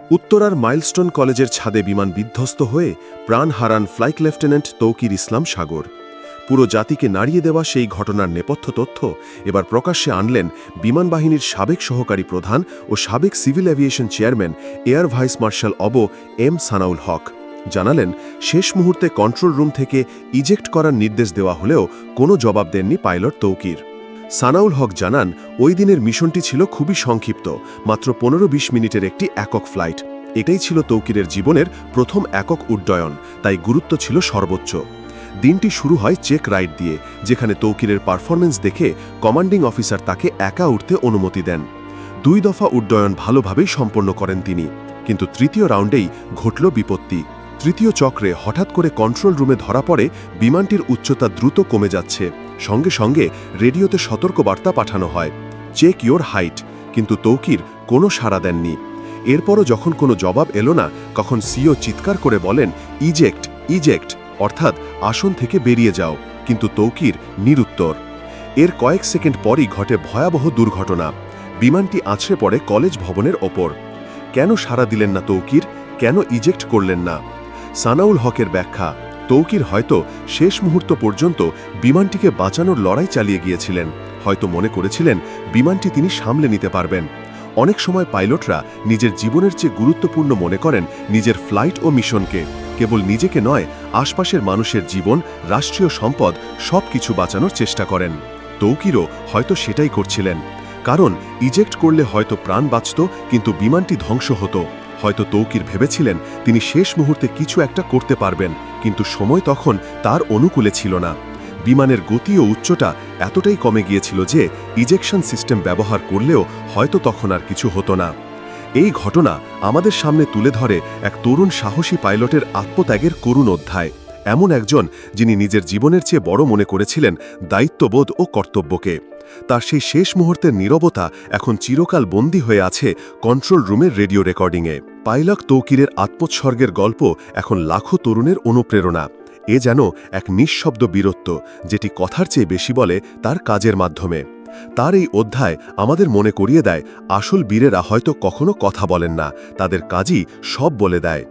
উত্তরার মাইলস্টোন কলেজের ছাদে বিমান বিধ্বস্ত হয়ে প্রাণ হারান ফ্লাইট লেফটেন্যান্ট তৌকির ইসলাম সাগর। পুরো জাতিকে নাড়িয়ে দেওয়া সেই ঘটনার নেপথ্য তথ্য এবার প্রকাশ্যে আনলেন বিমান বাহিনীর সাবেক সহকারী প্রধান ও সাবেক civil aviation chairman air vice marshal of M Sanaul Haque. জানালেন, শেষ মুহূর্তে কন্ট্রোল রুম থেকে ইজেক্ট করার নির্দেশ দেওয়া হলেও কোনো জবাব দেননি পাইলট তৌকির। সানাউল হক জানান, ওই দিনের মিশনটি ছিল খুবই সংক্ষিপ্ত, মাত্র পনেরো বিশ মিনিটের একটি একক ফ্লাইট। এটাই ছিল তৌকিরের জীবনের প্রথম একক উড্ডয়ন, তাই গুরুত্ব ছিল সর্বোচ্চ। দিনটি শুরু হয় চেক রাইড দিয়ে, যেখানে তৌকিরের পারফরমেন্স দেখে কমান্ডিং অফিসার তাকে একা উঠতে অনুমতি দেন। দুই দফা উড্ডয়ন ভালোভাবেই সম্পন্ন করেন তিনি, কিন্তু তৃতীয় রাউন্ডেই ঘটল বিপত্তি। তৃতীয় চক্রে হঠাৎ করে কন্ট্রোল রুমে ধরা পড়ে, বিমানটির উচ্চতা দ্রুত কমে যাচ্ছে। সঙ্গে সঙ্গে রেডিওতে সতর্কবার্তা পাঠানো হয়। চেক ইয়োর হাইট কিন্তু তৌকির কোনো সাড়া দেননি। এরপরও যখন কোনো জবাব এলো না, তখন সিও চিৎকার করে বলেন ইজেক্ট ইজেক্ট অর্থাৎ আসন থেকে বেরিয়ে যাও। কিন্তু তৌকির নিরুত্তর। এর কয়েক সেকেন্ড পরই ঘটে ভয়াবহ দুর্ঘটনা। বিমানটি আছড়ে পড়ে কলেজ ভবনের ওপর। কেন সাড়া দিলেন না তৌকির? কেন ইজেক্ট করলেন না? সানাউল হকের ব্যাখ্যা, তৌকির হয়তো শেষ মুহূর্ত পর্যন্ত বিমানটিকে বাঁচানোর লড়াই চালিয়ে গিয়েছিলেন। হয়তো মনে করেছিলেন বিমানটি তিনি সামলে নিতে পারবেন। অনেক সময় পাইলটরা নিজের জীবনের চেয়ে গুরুত্বপূর্ণ মনে করেন নিজের ফ্লাইট ও মিশনকে। কেবল নিজেকে নয়, আশপাশের মানুষের জীবন, রাষ্ট্রীয় সম্পদ সব কিছু বাঁচানোর চেষ্টা করেন। তৌকিরও হয়তো সেটাই করছিলেন। কারণ ইজেক্ট করলে হয়তো প্রাণ বাঁচত, কিন্তু বিমানটি ধ্বংস হতো। হয়তো তৌকির ভেবেছিলেন তিনি শেষ মুহূর্তে কিছু একটা করতে পারবেন, কিন্তু সময় তখন তার অনুকূলে ছিল না। বিমানের গতি ও উচ্চতা এতটাই কমে গিয়েছিল যে ইজেকশন সিস্টেম ব্যবহার করলেও হয়তো তখন আর কিছু হতো না। এই ঘটনা আমাদের সামনে তুলে ধরে এক তরুণ সাহসী পাইলটের আত্মত্যাগের করুণ অধ্যায়। এমন একজন যিনি নিজের জীবনের চেয়ে বড় মনে করেছিলেন দায়িত্ববোধ ও কর্তব্যকে। তার সেই শেষ মুহূর্তের নীরবতা এখন চিরকাল বন্দী হয়ে আছে কন্ট্রোল রুমের রেডিও রেকর্ডিংয়ে। পাইলক তৌকিরের আত্মোৎসর্গের গল্প এখন লাখো তরুণের অনুপ্রেরণা। এ যেন এক নিঃশব্দ বীরত্ব, যেটি কথার চেয়ে বেশি বলে তার কাজের মাধ্যমে। তার এই অধ্যায় আমাদের মনে করিয়ে দেয়, আসল বীরেরা হয়তো কখনো কথা বলেন না, তাদের কাজই সব বলে দেয়।